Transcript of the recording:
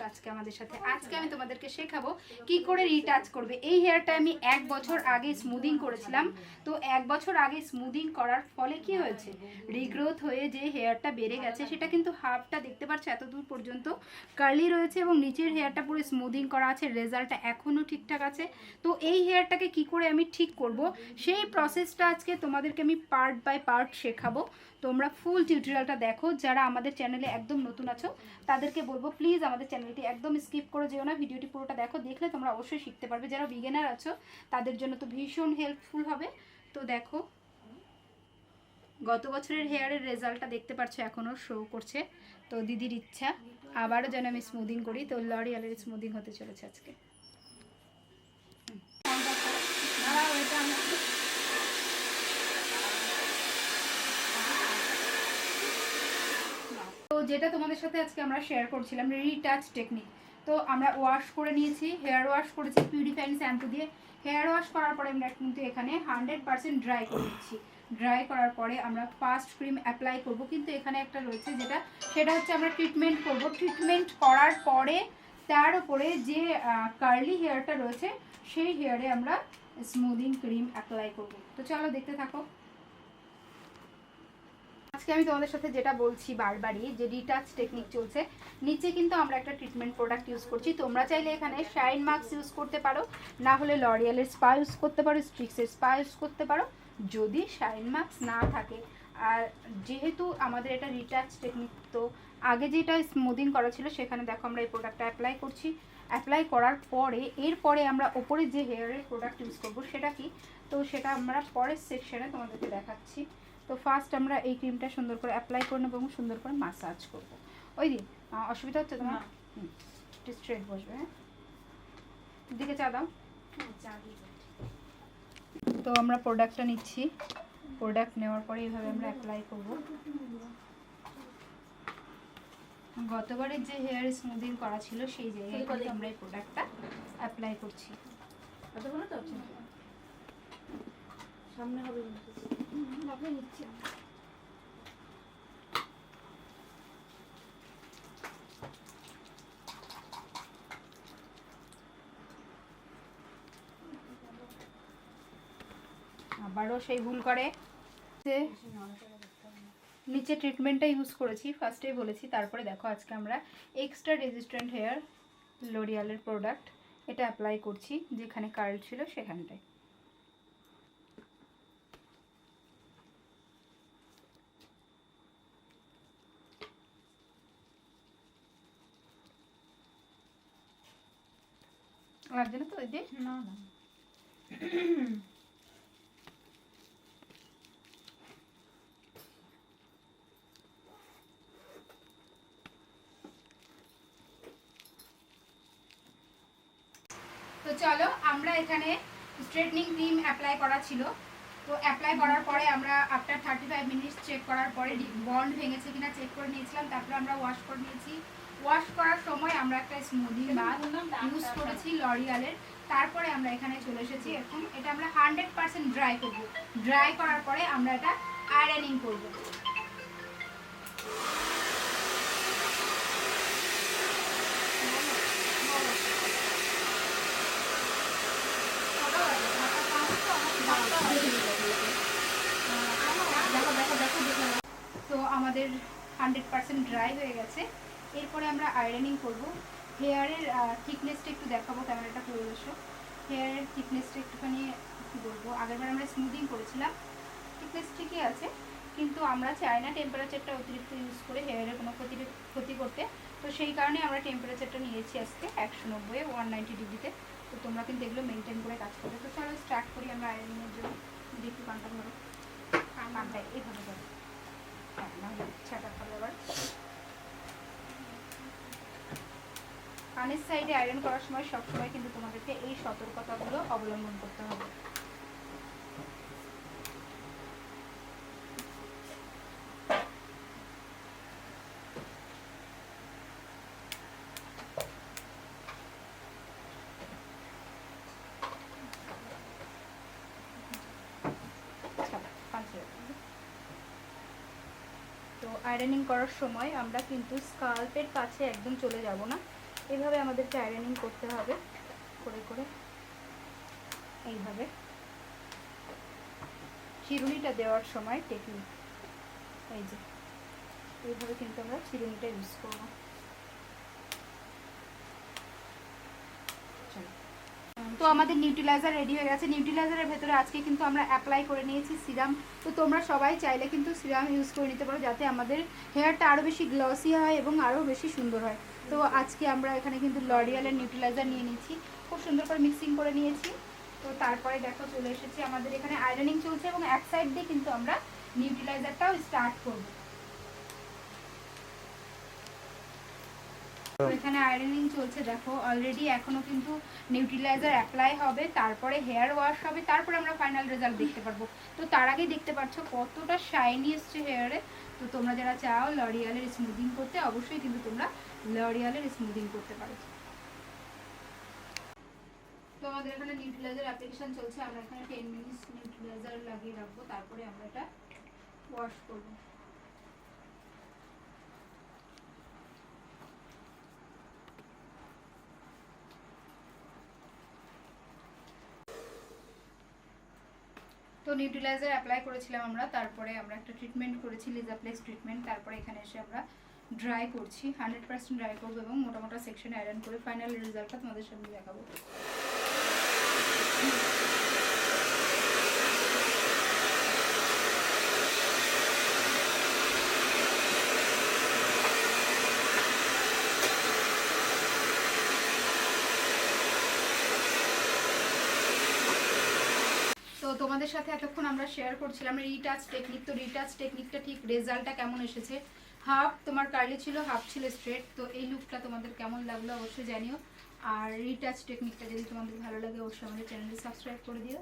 আজকে আমাদের সাথে। আজকে আমি তোমাদেরকে শেখাবো কি করে রিটাচ করবে। এই হেয়ারটা আমি এক বছর আগে স্মুদিং করেছিলাম। তো এক বছর আগে স্মুদিং করার ফলে কি হয়েছে? রিগ্রোথ হয়ে যে হেয়ারটা বেড়ে গেছে, সেটা কিন্তু হাফটা দেখতে পাচ্ছ এত দূর পর্যন্ত কার্লি রয়েছে এবং নিচের হেয়ারটা পুরো স্মুদিং করা আছে রেজাল্টটা এখনও ঠিকঠাক আছে। তো এই হেয়ারটাকে কি করে আমি ঠিক করব? সেই প্রসেসটা আজকে তোমাদেরকে আমি পার্ট বাই পার্ট শেখাবো। তোমরা ফুল টিউটোরিয়ালটা দেখো। যারা আমাদের চ্যানেলে একদম নতুন আছো, তাদেরকে বলব প্লিজ আমাদের চ্যানেলটি একদম স্কিপ করে যেও না, ভিডিওটি পুরোটা দেখো, দেখলে তোমরা অবশ্যই শিখতে পারবে। যারা বিগিনার আছো, তাদের জন্য তো ভীষণ হেল্পফুল হবে। তো দেখো, গত বছরের হেয়ারের রেজাল্টটা দেখতে পাচ্ছ এখনও শো করছে। তো দিদির ইচ্ছা, আবারও যেন আমি স্মুদিং করি। তো লরিয়ালের স্মুদিং হতে চলেছে আজকে হুম। দাঁড়াও, এটা আমি- তো যেটা তোমাদের সাথে আজকে আমরা শেয়ার করছিলাম রিটাচ টেকনিক তো আমরা ওয়াশ করে নিয়েছি হেয়ার ওয়াশ করেছি পিউরিফাইং শ্যাম্পু দিয়ে। হেয়ার ওয়াশ করার পরে আমরা কিন্তু এখানে হান্ড্রেড পার্সেন্ট ড্রাই করে দিচ্ছি ড্রাই করার পরে আমরা ফার্স্ট ক্রিম অ্যাপ্লাই করব। কিন্তু এখানে একটা রয়েছে যেটা, সেটা হচ্ছে আমরা ট্রিটমেন্ট করব। ট্রিটমেন্ট করার পরে তার উপরে যে কার্লি হেয়ারটা রয়েছে, সেই হেয়ারে আমরা স্মুদিং ক্রিম অ্যাপ্লাই করব। তো চলো দেখতে থাকো। আজকে আমি তোমাদের সাথে যেটা বলছি বারবারই, যে রিটাচ টেকনিক চলছে, নিচে কিন্তু আমরা একটা ট্রিটমেন্ট প্রোডাক্ট ইউজ করছি। তোমরা চাইলে এখানে শাইন মাস্ক ইউজ করতে পারো, না হলে লরিয়ালের স্পা ইউজ করতে পারো স্ট্রিক্সের স্পা ইউজ করতে পারো। যদি শাইন মাস্ক না থাকে, আর যেহেতু আমাদের এটা রিটাচ টেকনিক তো আগে যেটা স্মুদিং করা ছিল, সেখানে দেখো আমরা এই প্রোডাক্টটা অ্যাপ্লাই করছি। অ্যাপ্লাই করার পরে, এরপরে আমরা ওপরে যে হেয়ারের প্রোডাক্ট ইউজ করব, সেটা কি? তো সেটা আমরা পরের সেকশনে তোমাদেরকে দেখাচ্ছি। তো ফার্স্ট আমরা এই ক্রিমটা সুন্দর করে অ্যাপ্লাই করে নেব এবং সুন্দর করে মাসাজ করব। ওই দিন অসুবিধা হচ্ছে তোমার? স্ট্রেট বসবে হ্যাঁ? দিকে চা দাও। তো আমরা প্রোডাক্টটা নিচ্ছি। প্রোডাক্ট নেওয়ার পরে এইভাবে আমরা অ্যাপ্লাই করব। গতবারের যে হেয়ার স্মুদিং করা ছিল সেই জায়গায় আমরা এই প্রোডাক্টটা অ্যাপ্লাই করছি। সামনে হবে আবারও সেই ভুল করে। নিচে ট্রিটমেন্টটা ইউজ করেছি ফার্স্টেই বলেছি, তারপরে দেখো আজকে আমরা এক্সট্রা রেজিস্ট্যান্ট হেয়ার লোরিয়ালের প্রোডাক্ট এটা অ্যাপ্লাই করছি, যেখানে কার্ল ছিল সেখানটায়। লাগছে না তো ওই দিয়ে না না তো চলো আমরা এখানে স্ট্রেটনিং ক্রিম অ্যাপ্লাই করা ছিল। তো অ্যাপ্লাই করার পরে আমরা after thirty five minutes check করার পরে বন্ড ভেঙেছে কিনা চেক করে নিয়েছিলাম তারপরে আমরা ওয়াশ করে নিয়েছি। ওয়াশ করার সময় আমরা একটা স্মুদিং বাথ ইউজ করেছি লরিয়ালের তারপরে আমরা এখানে চলে এসেছি এখন। এটা আমরা হান্ড্রেড পার্সেন্ট ড্রাই করব। ড্রাই করার পরে আমরা এটা আয়রনিং করব। তো আমাদের হান্ড্রেড পার্সেন্ট ড্রাই হয়ে গেছে। এরপরে আমরা আয়রনিং করব। হেয়ারের থিকনেসটা একটু দেখাবো ক্যামেরাটা করে এসো হেয়ারের থিকনেসটা একটুখানি কী বলব? আগেরবার আমরা স্মুদিং করেছিলাম। থিকনেস ঠিকই আছে কিন্তু আমরা চাই না টেম্পারেচারটা অতিরিক্ত ইউজ করে হেয়ারের কোনো ক্ষতি ক্ষতি করতে। তো সেই কারণে আমরা টেম্পারেচারটা নিয়েছি আজকে একশো নব্বই ওয়ান নাইনটি ডিগ্রিতে তো। তোমরা কিন্তু এগুলো মেনটেন করে কাজ করবে। তো চলো স্টার্ট করি আমরা আয়রনিংয়ের জন্য। যদি একটু কানটা ধরো কানটা এইভাবে ধরো হ্যাঁ ছাটা খাবে আবার। কানের সাইডে আয়রন করার সময় সবসময় কিন্তু তোমাদেরকে এই সতর্কতাগুলো অবলম্বন করতে হবে। আয়রনিং করার সময় আমরা কিন্তু স্কাল্পের কাছে একদম চলে যাব না। এইভাবে আমাদেরকে আয়রনিং করতে হবে। করে করে। এইভাবে। চিরুনিটা দেওয়ার সময় টেকনিক এই যে। এইভাবে কিন্তু আমরা চিরুনিটা ইউজ করব। তো আমাদের নিউট্রিলাইজার রেডি হয়ে গেছে। নিউট্রিলাইজারের ভেতরে আজকে কিন্তু আমরা অ্যাপ্লাই করে নিয়েছি সিরাম তো তোমরা সবাই চাইলে কিন্তু সিরাম ইউজ করে নিতে পারো, যাতে আমাদের হেয়ারটা আরও বেশি গ্লসি হয় এবং আরও বেশি সুন্দর হয়। তো আজকে আমরা এখানে কিন্তু লরিয়ালের নিউট্রিলাইজার নিয়ে নিয়েছি খুব সুন্দর করে মিক্সিং করে নিয়েছি। তো তারপরে দেখো চলে এসেছি আমাদের এখানে আয়রনিং চলছে এবং এক সাইড দিয়ে কিন্তু আমরা নিউট্রিলাইজারটাও স্টার্ট করব। এখানে আয়রনিং চলছে দেখো অলরেডি এখনও কিন্তু নিউট্রিলাইজার অ্যাপ্লাই হবে, তারপরে হেয়ার ওয়াশ হবে, তারপরে আমরা ফাইনাল রেজাল্ট দেখতে পারব। তো তার আগে দেখতে পাচ্ছ কতটা শাইনি এসছে হেয়ারে তো তোমরা যারা চাও লরিয়ালের স্মুদিং করতে, অবশ্যই কিন্তু তোমরা লরিয়ালের স্মুদিং করতে পারো। তো আমাদের এখানে নিউট্রিলাইজার অ্যাপ্লিকেশন চলছে। আমরা এখানে টেন মিনিটস নিউট্রিলাইজার লাগিয়ে রাখব। তারপরে আমরা এটা ওয়াশ করব। তো নিউট্রিলাইজার অ্যাপ্লাই করেছিলাম আমরা, তারপরে আমরা একটা ট্রিটমেন্ট করেছি লিজাপ্লেক্স ট্রিটমেন্ট তারপরে এখানে এসে আমরা ড্রাই করছি হান্ড্রেড পার্সেন্ট ড্রাই করব এবং মোটামোটা মোটা সেকশনে আয়রন করে ফাইনাল রেজাল্টটা তোমাদের সামনে দেখাবো। তোমাদের সাথে এতক্ষণ আমরা শেয়ার করছিলাম রিটাচ টেকনিক তো রিটাচ টেকনিকটা ঠিক রেজাল্টটা কেমন এসেছে? হাফ তোমার কার্লি ছিল হাফ ছিল স্ট্রেট তো এই লুকটা তোমাদের কেমন লাগল অবশ্যই জানিও। আর রিটাচ টেকনিকটা যদি তোমাদের ভালো লাগে, অবশ্যই আমাদের চ্যানেলটি সাবস্ক্রাইব করে দিও।